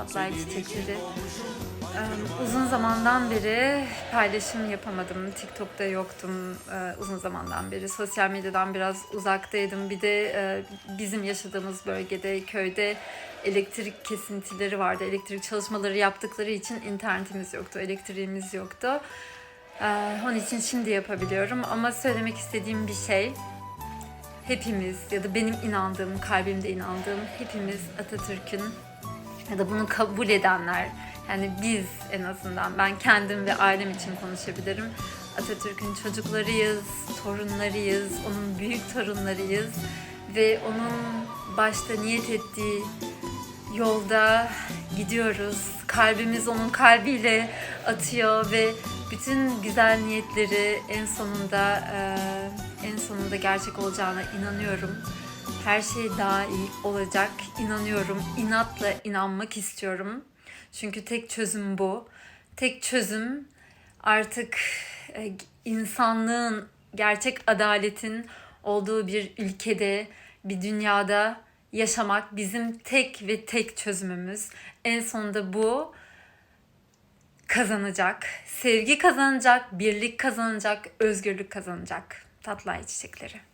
Tatlay Çiçekleri. Uzun zamandan beri paylaşım yapamadım. TikTok'ta yoktum ee, uzun zamandan beri. Sosyal medyadan biraz uzaktaydım. Bir de e, bizim yaşadığımız bölgede, köyde elektrik kesintileri vardı. Elektrik çalışmaları yaptıkları için internetimiz yoktu, elektriğimiz yoktu. Ee, onun için şimdi yapabiliyorum. Ama söylemek istediğim bir şey, hepimiz ya da benim inandığım, kalbimde inandığım hepimiz Atatürk'ün ya da bunu kabul edenler yani biz en azından ben kendim ve ailem için konuşabilirim. Atatürk'ün çocuklarıyız, torunlarıyız, onun büyük torunlarıyız ve onun başta niyet ettiği yolda gidiyoruz. Kalbimiz onun kalbiyle atıyor ve bütün güzel niyetleri en sonunda en sonunda gerçek olacağına inanıyorum. Her şey daha iyi olacak. inanıyorum. İnatla inanmak istiyorum. Çünkü tek çözüm bu. Tek çözüm artık e, insanlığın, gerçek adaletin olduğu bir ülkede, bir dünyada yaşamak bizim tek ve tek çözümümüz. En sonunda bu kazanacak. Sevgi kazanacak, birlik kazanacak, özgürlük kazanacak. Tatlı ay çiçekleri.